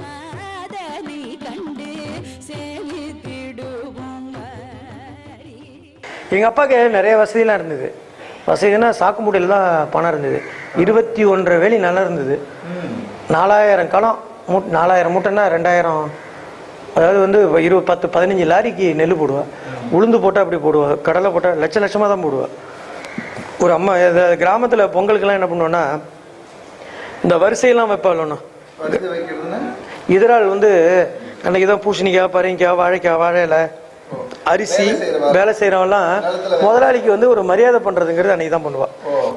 மாதனி கண்டு சேமித்திடுவோம் எங்கள் அப்பாவுக்கு நிறைய வசதிலாம் இருந்தது. வசதினா சாக்கு மூட்டையில் தான் பணம் இருந்தது. இருபத்தி ஒன்றரை வேலி நல்லா இருந்தது. நாலாயிரம் களம் மூட் நாலாயிரம் மூட்டைன்னா ரெண்டாயிரம் அதாவது வந்து இருபது பத்து பதினஞ்சு லாரிக்கு நெல் போடுவேன் உளுந்து போட்டால் அப்படி போடுவேன் கடலை போட்டால் லட்ச லட்சமாக தான் போடுவேன் ஒரு அம்மா கிராமத்தில் பொங்கலுக்கெல்லாம் என்ன பண்ணுவோன்னா இந்த வரிசையெல்லாம் வைப்பாள் ஒன்று வரிசை வைக்கிறதுன்னா? இதரால் வந்து அன்னைக்கு தான் பூசணிக்காய் பரங்கிக்காய் வாழைக்காய் வாழை இலை அரிசி வேலை நிலத்துல முதலாளிக்கு வந்து ஒரு மரியாதை பண்ணுறதுங்கிறது அன்னைக்கு தான் பண்ணுவா.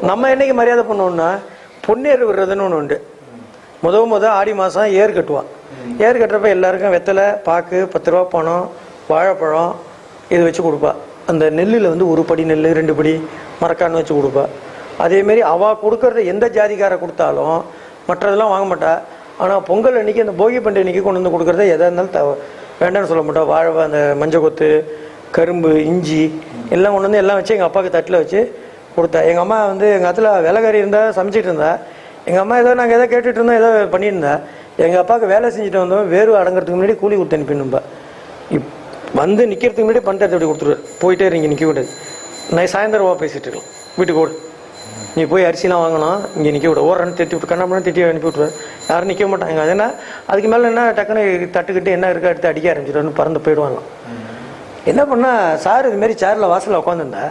நம்ம என்னைக்கு மரியாதை பண்ணுவோம்னா பொன்னேர் விடுறதுன்னு ஒன்று உண்டு. முத முத ஆடி மாதம் ஏர் கட்டுவான். ஏர் கட்டுறப்ப எல்லாருக்கும் வெத்தலை பாக்கு பத்து ரூபா பணம் வாழைப்பழம் இது வச்சு கொடுப்பா. அந்த நெல்லில் வந்து ஒரு படி நெல் ரெண்டு படி மரக்கான்னு வச்சு கொடுப்பா. அதேமாரி அவள் கொடுக்கறத எந்த ஜாதிக்காரை கொடுத்தாலும் மற்றதெல்லாம் வாங்க மாட்டா. ஆனால் பொங்கல் அன்னைக்கு அந்த போகி பண்டிகை அன்னைக்கு கொண்டு வந்து கொடுக்குறத எதாக இருந்தாலும் தவ வேண்டாம்னு சொல்ல மாட்டோம். வாழை அந்த மஞ்சள் கொத்து கரும்பு இஞ்சி எல்லாம் கொண்டு வந்து எல்லாம் வச்சு எங்கள் அப்பாவுக்கு தட்டில் வச்சு கொடுத்தா. எங்கள் அம்மா வந்து எங்கள் அத்துல விலகறி இருந்தால் சமைச்சிட்டு இருந்தா. எங்கள் அம்மா ஏதோ நாங்கள் ஏதோ கேட்டுட்டு இருந்தோம் ஏதோ பண்ணியிருந்தா. எங்கள் அப்பாவுக்கு வேலை செஞ்சுட்டு வந்தோம் வேர்வை அடங்குறதுக்கு முன்னாடி கூலி கொடுத்து அனுப்பிடணும்பா இப் வந்து நிற்கிறதுக்கு முன்னாடி பணத்தை எடுத்து அப்படி கொடுத்துருவாரு போயிட்டே இருங்க நிற்க விடாது நான் சாயந்தரமாக பேசிட்டு இருக்கலாம் வீட்டுக்கு ஓடு. நீ போய் அரிசிலாம் வாங்கணும் இங்கே நிற்க விட. ஓடுறன்னு திட்டி விட்டு கண்ணாமலாம் திட்டி அனுப்பி விட்ருவாரு யாரும் நிற்க மாட்டாங்க. அது என்ன? அதுக்கு மேலே என்ன டக்குன்னு தட்டுக்கிட்டு என்ன இருக்கா எடுத்து அடிக்க ஆரம்பிச்சிடுவாருன்னு பறந்து போயிடுவாங்க. என்ன பண்ணா சார் இது மாதிரி சேரில் வாசலில் உட்காந்துருந்தா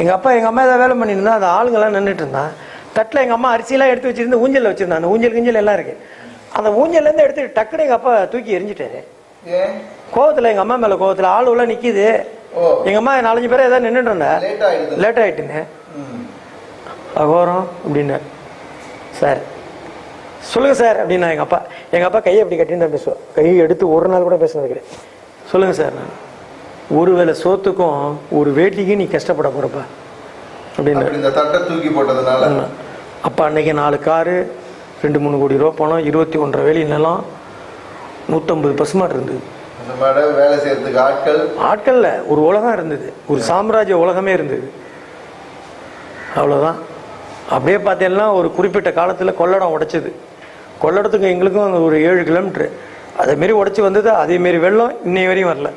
எங்கள் அப்பா எங்கள் அம்மா ஏதாவது வேலை பண்ணியிருந்தா அந்த ஆளுங்கெல்லாம் நின்றுட்டு இருந்தான் தட்டில் எங்கள் அம்மா அரிசிலாம் எடுத்து வச்சிருந்து ஊஞ்சலில் வச்சிருந்தா அந்த ஊஞ்சல் கிஞ்சல் எல்லாம் இருக்கு. அந்த ஊஞ்சல்லேருந்து எடுத்து டக்குனு எங்கள் அப்பா தூக்கி எரிஞ்சிட்டாரு. கோவத்தில் எங்கள் அம்மா மேலே கோவத்தில் ஆள் உள்ள நிற்கிது எங்கள் அம்மா நாலஞ்சு பேரை ஏதாவது நின்றுட்டு இருந்தா லேட் ஆகிட்டுன்னு. அகோரம் அப்படின்னு. சார் சொல்லுங்க சார் அப்படின்னா எங்கள் அப்பா எங்கள் அப்பா கையை அப்படி கட்டின்னு தான் பேசுவோம் கையை எடுத்து ஒரு நாள் கூட பேசுனது கிடையாது சொல்லுங்க சார் நான். ஒரு வேளை சோத்துக்கும் ஒரு வேட்டிக்கும் நீ கஷ்டப்பட போறப்பா. அப்படின்னு. அப்படி இந்த தட்டை தூக்கி போட்டதுனால. அப்போ அன்னைக்கு நாலு காரு ரெண்டு மூணு கோடி ரூபா பணம் இருபத்தி ஒன்றரை வேலி நிலம் நூற்றம்பது பசுமாடு இருந்தது. வேலை செய்யறதுக்கு ஆட்கள்? ஆட்கள்ல ஒரு உலகம் இருந்தது. ஒரு சாம்ராஜ்ய உலகமே இருந்தது. அவ்வளோதான் அப்படியே பார்த்தீங்கன்னா ஒரு குறிப்பிட்ட காலத்தில் கொள்ளடம் உடைச்சது. கொள்ளடத்துக்கு எங்களுக்கும் ஒரு ஏழு கிலோமீட்ரு அதேமாரி உடச்சி வந்தது அதேமாரி வெள்ளம் இன்னை வரையும் வரல.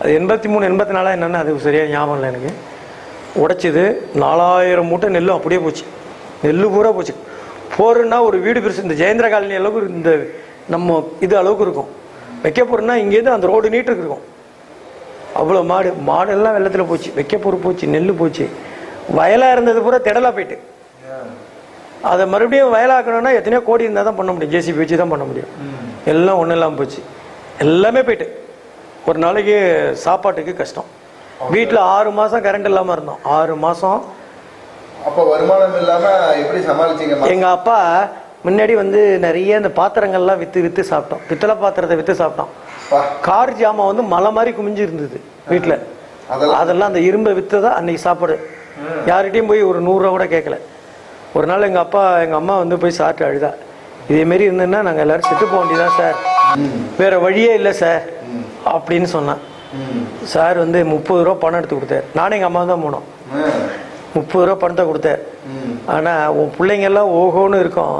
அது எண்பத்தி மூணு எண்பத்தி நாலா என்னென்னு அது சரியாக ஞாபகம் இல்லை எனக்கு. உடைச்சிது நாலாயிரம் மூட்டை நெல்லும் அப்படியே போச்சு. நெல் பூரா போச்சு. போருன்னா ஒரு வீடு பெருசு இந்த ஜெயந்திர காலனி அளவுக்கு இந்த நம்ம இது அளவுக்கு இருக்கும். வைக்க இங்கேருந்து அந்த ரோடு நீட்டுக்கு இருக்கும். அவ்வளோ மாடு மாடெல்லாம் வெள்ளத்தில் போச்சு. வைக்கப்பூர் போச்சு நெல் போச்சு. வயலாக இருந்தது பூரா திடலாக போயிட்டு. அதை மறுபடியும் வயலாக்கணும்னா எத்தனையோ கோடி இருந்தால் தான் பண்ண முடியும். ஜேசிபி வச்சு தான் பண்ண முடியும். எல்லாம் ஒன்றும் இல்லாமல் போச்சு. எல்லாமே போயிட்டு. ஒரு நாளைக்கு சாப்பாட்டுக்கு கஷ்டம். வீட்டில் ஆறு மாதம் கரண்ட் இல்லாமல் இருந்தோம். ஆறு மாதம் அப்ப வருமானம் இல்லாம எப்படி சமாளிச்சீங்க எங்கள் அப்பா முன்னாடி வந்து நிறைய இந்த பாத்திரங்கள்லாம் விற்று விற்று சாப்பிட்டோம். பித்தளை பாத்திரத்தை விற்று சாப்பிட்டோம். கார் ஜாமான் வந்து மலை மாதிரி குமிஞ்சு இருந்தது வீட்டில் அதெல்லாம் அதெல்லாம் அந்த இரும்பை விற்று தான் அன்னைக்கு சாப்பாடு. யார்கிட்டயும் போய் ஒரு நூறுரூவா கூட கேட்கல. ஒரு நாள் எங்கள் அப்பா எங்கள் அம்மா வந்து போய் சாப்பிட்டு அழுதா. இதேமாரி இருந்ததுன்னா நாங்கள் எல்லாரும் செத்து போக வேண்டியதான் சார். வேற வழியே இல்லை சார். அப்படின்னு சொன்னான். சார் வந்து முப்பது ரூபா பணம் எடுத்து கொடுத்தாரு. நானும் எங்கள் அம்மா தான் போனோம். முப்பது ரூபா பணத்தை கொடுத்தாரு. ஆனால் உன் பிள்ளைங்க எல்லாம் ஓஹோன்னு இருக்கும்.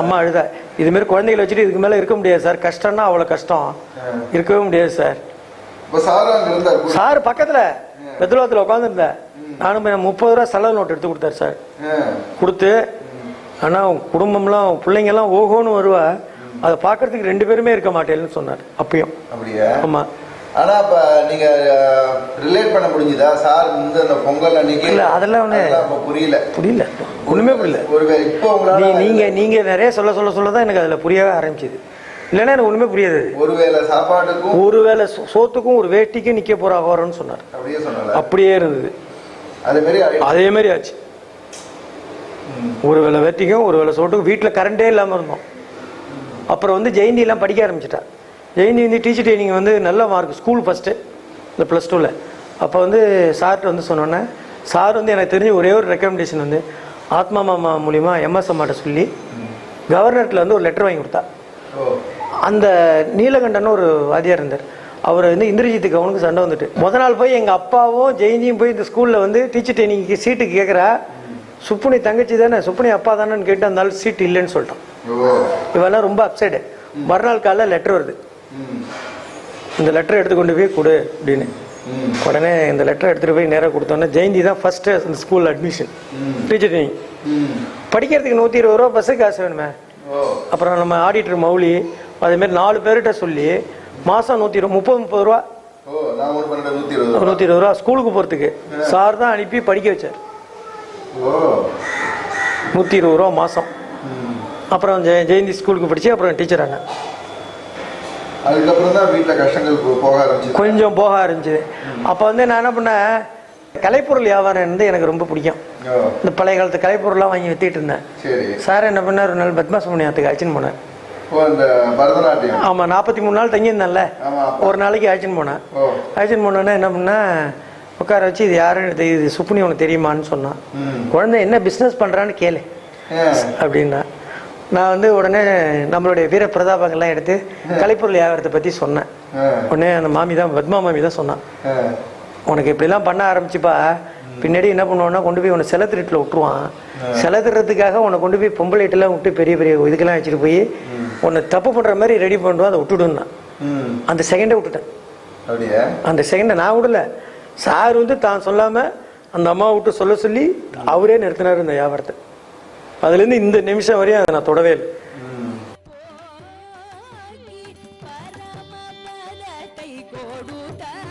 அம்மா அழுதா. இதுமாரி குழந்தைகளை வச்சுட்டு இதுக்கு மேலே இருக்க முடியாது சார். கஷ்டம்னா அவ்வளோ கஷ்டம். இருக்கவே முடியாது சார். சார் பக்கத்தில் பெத்தலத்தில் உட்காந்துருந்தேன் நானும் போய் முப்பது ரூபா செலவு நோட்டு எடுத்து கொடுத்தாரு சார். கொடுத்து ஆனால் குடும்பம்லாம் பிள்ளைங்கெல்லாம் ஓஹோன்னு வருவா. அதை பார்க்கறதுக்கு ரெண்டு பேருமே இருக்க மாட்டேன்னு சொன்னார். அப்பயும். அப்படியா? ஆமாம் ஆனா அப்ப நீங்க ரிலேட் பண்ண முடிஞ்சுதா? சார் இந்த அந்த பொங்கல் அன்னைக்கு? இல்ல, அதெல்லாம் அப்ப புரியல. புரியல. ஒன்றுமே புரியல. ஒருவேளை இப்போ நீ நீங்கள் நீங்கள் நிறைய சொல்ல சொல்ல சொல்ல தான் எனக்கு அதில் புரியவே ஆரம்பிச்சது. இல்லைன்னா எனக்கு ஒன்றுமே புரியாது. ஒருவேளை சாப்பாட்டுக்கும் ஒருவேளை சோத்துக்கும் ஒரு வேட்டிக்கும் நிற்க போகிற ஆகிறோன்னு சொன்னார்? அப்படியே இருந்தது. அதே மாதிரி ஆச்சு. ஒரு வேளை வேட்டிக்கும் ஒரு வேளை சோட்டுக்கும் வீட்டில் கரண்டே இல்லாமல் இருந்தோம். அப்புறம் வந்து ஜெயந்திலாம் படிக்க ஆரம்பிச்சிட்டா. ஜெயந்தி வந்து டீச்சர் ட்ரைனிங் வந்து நல்ல மார்க் ஸ்கூல் ஃபஸ்ட்டு இந்த ப்ளஸ் டூவில் அப்போ வந்து சார்கிட்ட வந்து சொன்னோன்னே சார் வந்து எனக்கு தெரிஞ்ச ஒரே ஒரு ரெக்கமெண்டேஷன் வந்து ஆத்மா மாமா மூலிமா எம்எஸ் அம்மாட்ட சொல்லி கவர்னர்கிட்ட வந்து ஒரு லெட்டர் வாங்கி கொடுத்தா. அந்த நீலகண்டன் ஒரு வாத்தியார் இருந்தார். அவர் வந்து இந்திரஜித்துக்கு அவனுக்கு சண்டை வந்துட்டு. முத நாள் போய் எங்கள் அப்பாவும் ஜெயந்தியும் போய் இந்த ஸ்கூலில் வந்து டீச்சர் ட்ரைனிங்க்கு சீட்டுக்கு கேட்குறா சுப்புனி தங்கச்சி தானே? சுப்புனி அப்பா தானேன்னு கேட்டு அந்த சீட் இல்லைன்னு சொல்லிட்டான். இவெல்லாம் ரொம்ப அப்சைடு மறுநாள் காலைல லெட்டர் வருது. இந்த லெட்டர் எடுத்து கொண்டு போய் கொடு அப்படின்னு. உடனே இந்த லெட்டர் எடுத்துகிட்டு போய் நேராக கொடுத்தோன்னே ஜெயந்தி தான் ஃபஸ்ட்டு அந்த ஸ்கூல் அட்மிஷன். டீச்சர் ட்ரைனிங் படிக்கிறதுக்கு நூற்றி இருபது ரூபா பஸ்ஸு காசு வேணுமே? அப்புறம் நம்ம ஆடிட்டர் மௌலி அதேமாரி நாலு பேர்கிட்ட சொல்லி மாதம் நூற்றி இருபது முப்பது முப்பது ரூபா. நூற்றி இருபது ரூபா. ஸ்கூலுக்கு போகிறதுக்கு சார் தான் அனுப்பி படிக்க வச்சார். நூற்றி இருபது ரூபா மாதம் அப்புறம் ஜெய ஜெயந்தி ஸ்கூலுக்கு படித்து அப்புறம் டீச்சர் ஆனேன். அதுக்கப்புறம் தான் வீட்டில் கஷ்டங்கள் போ- போக ஆரம்பிச்சு கொஞ்சம் போக ஆரம்பிச்சு அப்போ வந்து நான் என்ன பண்ணேன்? கலைப்பொருள் வியாபாரம் வந்து எனக்கு ரொம்ப பிடிக்கும். இந்த பழைய காலத்து கலைப்பொருள்லாம் வாங்கி வித்திட்டு இருந்தேன். சரி. என்ன பண்ணார்? ஒரு நாள் பத்மாசுமணியத்துக்கு அழைச்சின்னு போனேன் பரதநாட்டியம். ஆமாம் நாற்பத்தி மூணு நாள் தங்கியிருந்தேன்ல. ஒரு நாளைக்கு அழைச்சின்னு போனேன். அழைச்சின்னு போனோன்னே என்ன பண்ணேன் உட்கார வச்சு இது யாருன்னு இது சுப்புனி உனக்கு தெரியுமான்னு சொன்னான். குழந்தை என்ன பிஸ்னஸ் பண்ணுறான்னு கேளு. அப்படின்னா நான் வந்து உடனே நம்மளுடைய வீர பிரதாபங்கள்லாம் எடுத்து கலைப்பொருள் வியாபாரத்தை பற்றி சொன்னேன். உடனே அந்த மாமி தான் பத்மா மாமி தான் சொன்னான். உனக்கு இப்படிலாம் பண்ண ஆரம்பிச்சுப்பா. பின்னாடி என்ன பண்ணுவான்னா கொண்டு போய் உன்னை சில திருட்டில் விட்டுருவான். சில திருறதுக்காக உன்னை கொண்டு போய் பொம்பளைட்டெல்லாம் விட்டு பெரிய பெரிய இதுக்கெல்லாம் வச்சுட்டு போய் உன்னை தப்பு பண்ணுற மாதிரி ரெடி பண்ணுவான் அதை விட்டுடுன்னா. ம். அந்த செகண்டை விட்டுட்டேன். அந்த செகண்டை நான் விடல. சார் வந்து தான் சொல்லாமல் அந்த அம்மா விட்டு சொல்ல சொல்லி அவரே நிறுத்தினார் இந்த வியாபாரத்தை. அதுலேருந்து இந்த நிமிஷம் வரையும் அதை நான் தொடவே இல்லை. பரமபதத்தை கொடுத்தார்.